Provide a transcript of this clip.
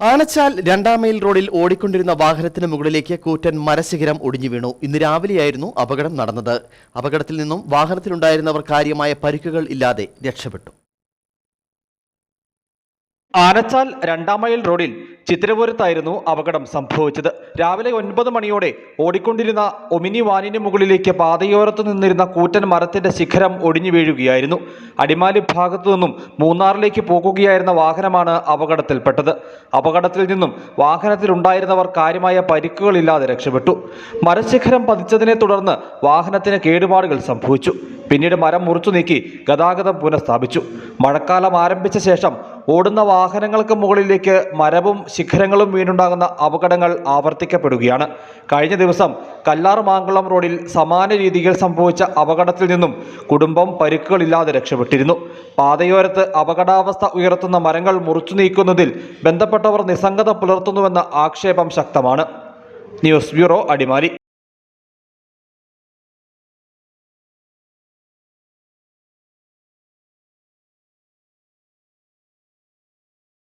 ആനച്ചാൽ രണ്ടാം മൈൽ റോഡിൽ ഓടിക്കൊണ്ടിരുന്ന വാഹനത്തിന് മുകളിലേക്ക് കൂറ്റൻ മരശിഖരം ഒടിഞ്ഞു വീണു. ഇന്ന് രാവിലെയായിരുന്നു അപകടം നടന്നത്. അപകടത്തിൽ നിന്നും വാഹനത്തിലുണ്ടായിരുന്നവർ കാര്യമായ പരിക്കുകൾ ഇല്ലാതെ രക്ഷപ്പെട്ടു. ആനച്ചാൽ രണ്ടാം മൈൽ റോഡിൽ ചിത്രപുരത്തായിരുന്നു അപകടം സംഭവിച്ചത്. രാവിലെ ഒൻപത് മണിയോടെ ഓടിക്കൊണ്ടിരുന്ന ഒമിനി വാനിന് മുകളിലേക്ക് പാതയോരത്ത് നിന്നിരുന്ന കൂറ്റൻ മരത്തിന്റെ ശിഖരം ഒടിഞ്ഞു വീഴുകയായിരുന്നു. അടിമാലി ഭാഗത്തു നിന്നും മൂന്നാറിലേക്ക് പോകുകയായിരുന്ന വാഹനമാണ് അപകടത്തിൽപ്പെട്ടത്. അപകടത്തിൽ നിന്നും വാഹനത്തിലുണ്ടായിരുന്നവർ കാര്യമായ പരിക്കുകളില്ലാതെ രക്ഷപ്പെട്ടു. മരശിഖരം പതിച്ചതിനെ തുടർന്ന് വാഹനത്തിന് കേടുപാടുകൾ സംഭവിച്ചു. പിന്നീട് മരം മുറിച്ചു നീക്കി ഗതാഗതം പുനഃസ്ഥാപിച്ചു. മഴക്കാലം ആരംഭിച്ച ശേഷം ഓടുന്ന വാഹനങ്ങൾക്ക് മുകളിലേക്ക് മരവും ശിഖരങ്ങളും വീണുണ്ടാകുന്ന അപകടങ്ങൾ ആവർത്തിക്കപ്പെടുകയാണ്. കഴിഞ്ഞ ദിവസം കല്ലാർ മാങ്കുളം റോഡിൽ സമാന രീതിയിൽ സംഭവിച്ച അപകടത്തിൽ നിന്നും കുടുംബം പരിക്കുകളില്ലാതെ രക്ഷപ്പെട്ടിരുന്നു. പാതയോരത്ത് അപകടാവസ്ഥ ഉയർത്തുന്ന മരങ്ങൾ മുറിച്ചു നീക്കുന്നതിൽ ബന്ധപ്പെട്ടവർ നിസ്സംഗത പുലർത്തുന്നുവെന്ന ആക്ഷേപം ശക്തമാണ്. News bureau Adimali.